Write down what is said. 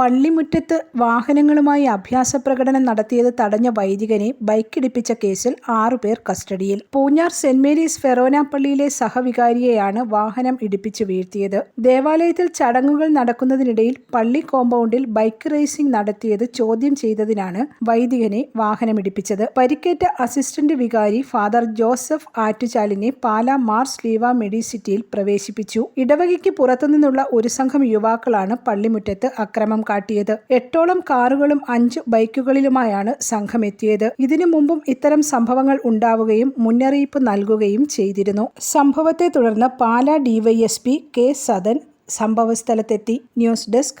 പള്ളിമുറ്റത്ത് വാഹനങ്ങളുമായി അഭ്യാസ പ്രകടനം നടത്തിയത് തടഞ്ഞ വൈദികനെ ബൈക്കിടിപ്പിച്ച കേസിൽ ആറുപേർ കസ്റ്റഡിയിൽ. പൂഞ്ഞാർ സെന്റ് മേരീസ് ഫെറോന പള്ളിയിലെ സഹവികാരിയെയാണ് വാഹനം ഇടിപ്പിച്ചു വീഴ്ത്തിയത്. ദേവാലയത്തിൽ ചടങ്ങുകൾ നടക്കുന്നതിനിടയിൽ പള്ളി കോമ്പൗണ്ടിൽ ബൈക്ക് റേസിംഗ് നടത്തിയത് ചോദ്യം ചെയ്തതിനാണ് വൈദികനെ വാഹനം വാഹനമിടിപ്പിച്ചത് പരിക്കേറ്റ അസിസ്റ്റന്റ് വികാരി ഫാദർ ജോസഫ് ആറ്റുചാലിനെ പാലാ മാർസ് ലീവ മെഡിസിറ്റിയിൽ പ്രവേശിപ്പിച്ചു. ഇടവകയ്ക്ക് പുറത്തുനിന്നുള്ള ഒരു സംഘം യുവാക്കളാണ് പള്ളിമുറ്റത്ത് അക്രമം കാട്ടിയത്. എട്ടോളം കാറുകളും അഞ്ച് ബൈക്കുകളിലുമായാണ് സംഘം എത്തിയത് ഇതിനു മുമ്പും ഇത്തരം സംഭവങ്ങൾ ഉണ്ടാവുകയും മുന്നറിയിപ്പ് നൽകുകയും ചെയ്തിരുന്നു. സംഭവത്തെ തുടർന്ന് Pala DYSP K Sadan സംഭവസ്ഥലത്തെത്തി. News desk